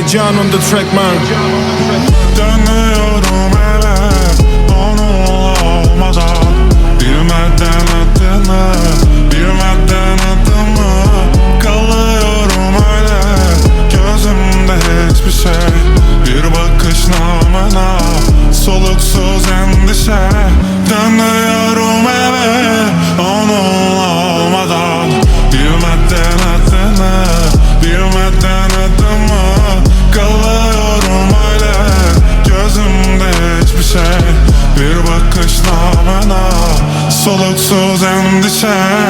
ve Can on the track man. Dönüyorum eve onunla olmadan Bilmeden adını Bilmeden adımı. Kalıyorum öyle Gözümde hiçbir şey. Bir bakış namına Soluksuz endişe. Dönüyorum endişe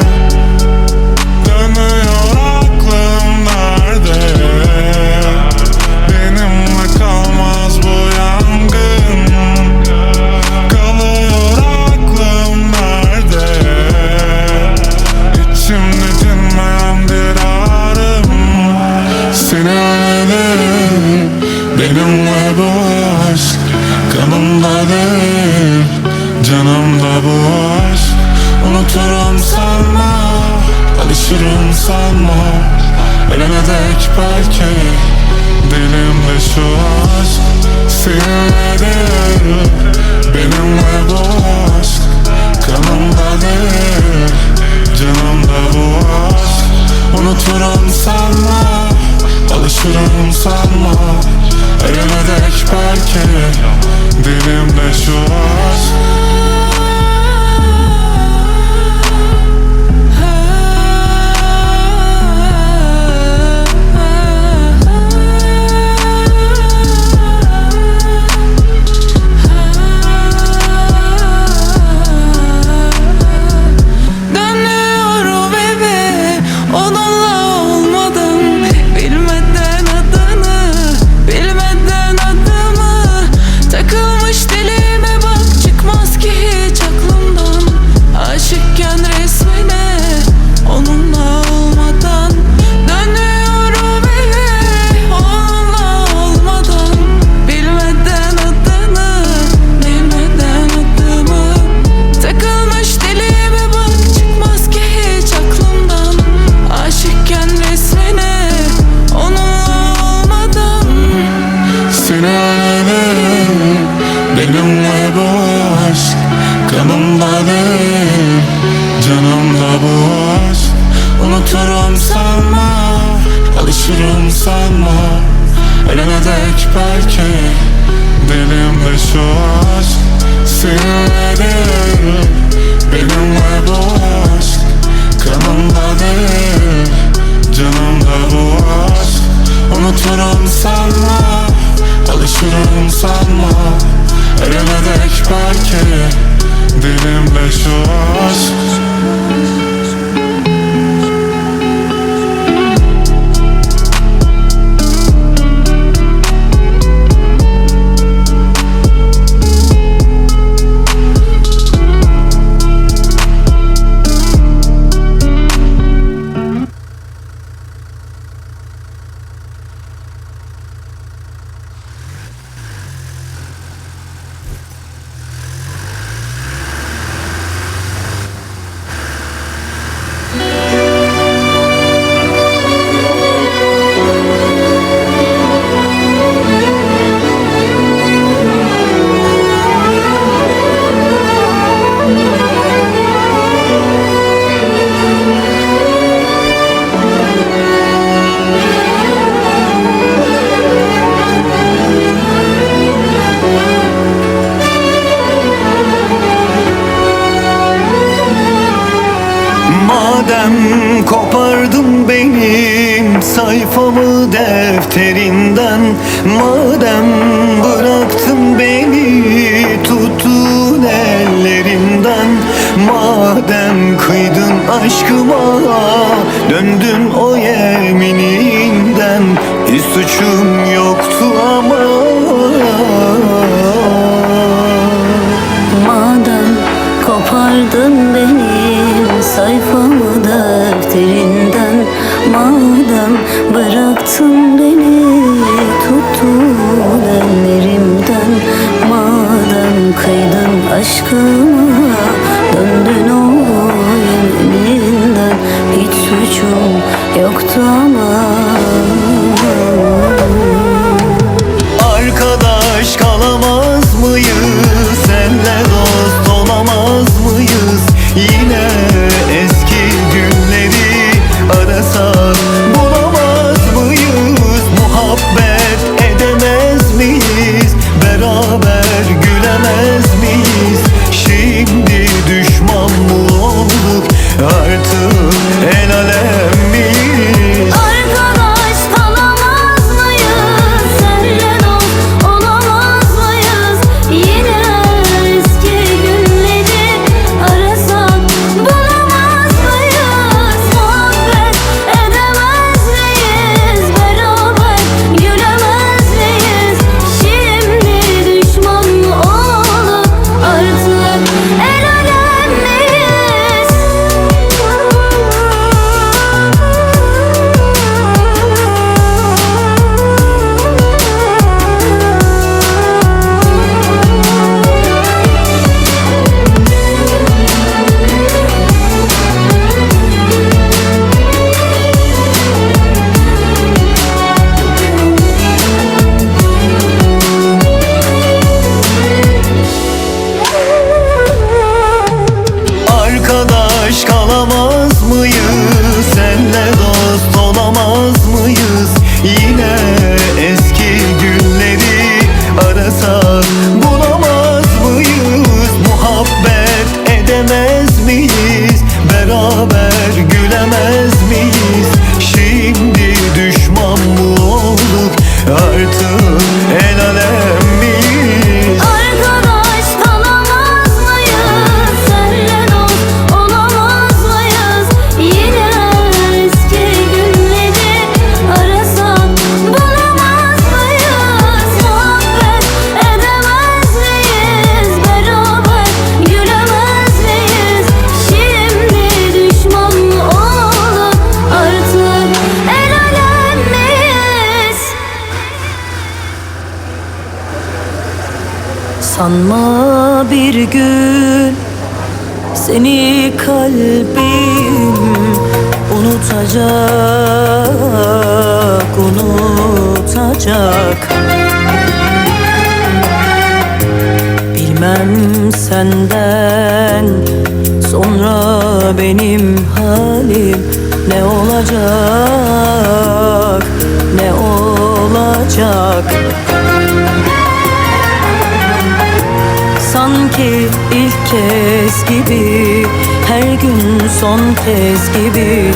belki Dilimde şu aşk Seninledir Benimle bu aşk Kanımda değil Canımda bu aşk. Unuturum sanma Alışırım sanma. Ölene dek belki Dilimde şu aşk Canımda bu aşk. Unuturum sanma Alışırım sanma. Ölene dek belki Dilimde şu aşk Madem bıraktın beni tuttun ellerimden Madem kıydın aşkıma döndün o yemininden. Hiç suçum yoktu ama. Madem kopardın benim sayfamı defterinden 一男 Sanma bir gün seni kalbim unutacak, unutacak. Bilmem senden sonra benim halim ne olacak, ne olacak. Sanki ilk kez gibi Her gün son kez gibi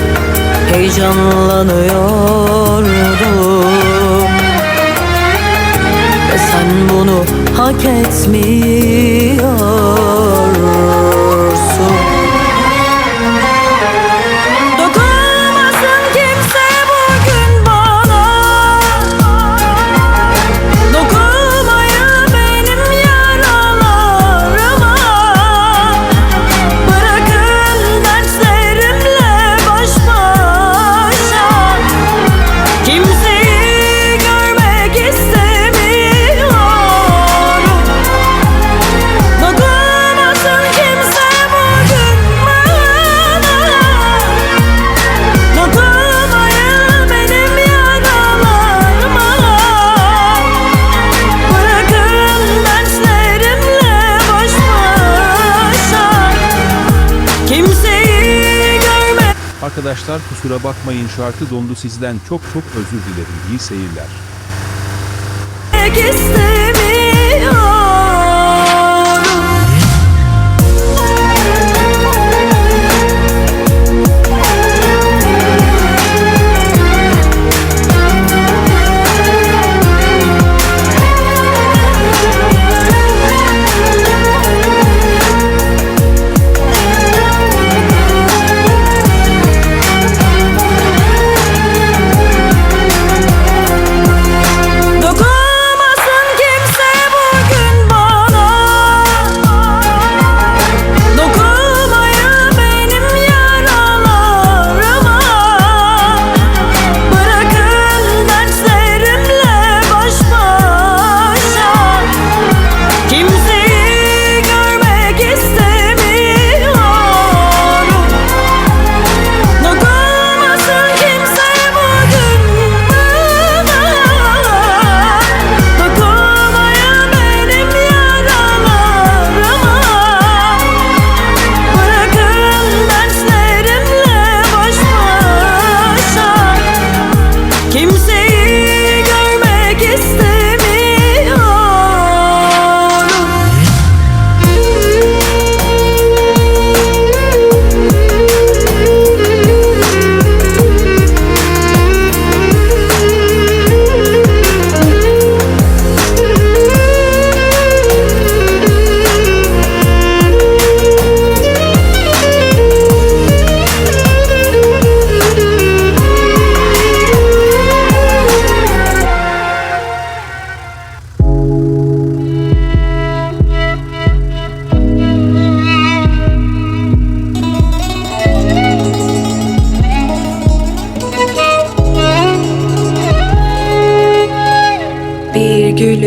Heyecanlanıyordum. Ve sen bunu hak etmiyorsun Arkadaşlar kusura bakmayın şarkı dondu sizden çok çok özür dilerim. İyi seyirler. istemiyorum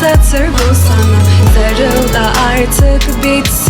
satır bu sana. Sarıl da artık bitsin.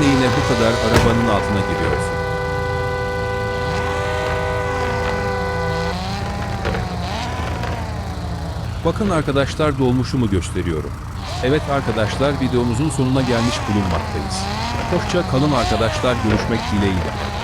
neyine bu kadar arabanın altına giriyorsun? Bakın arkadaşlar dolmuşumu gösteriyorum. Evet arkadaşlar videomuzun sonuna gelmiş bulunmaktayız. Hoşça kalın arkadaşlar görüşmek dileğiyle.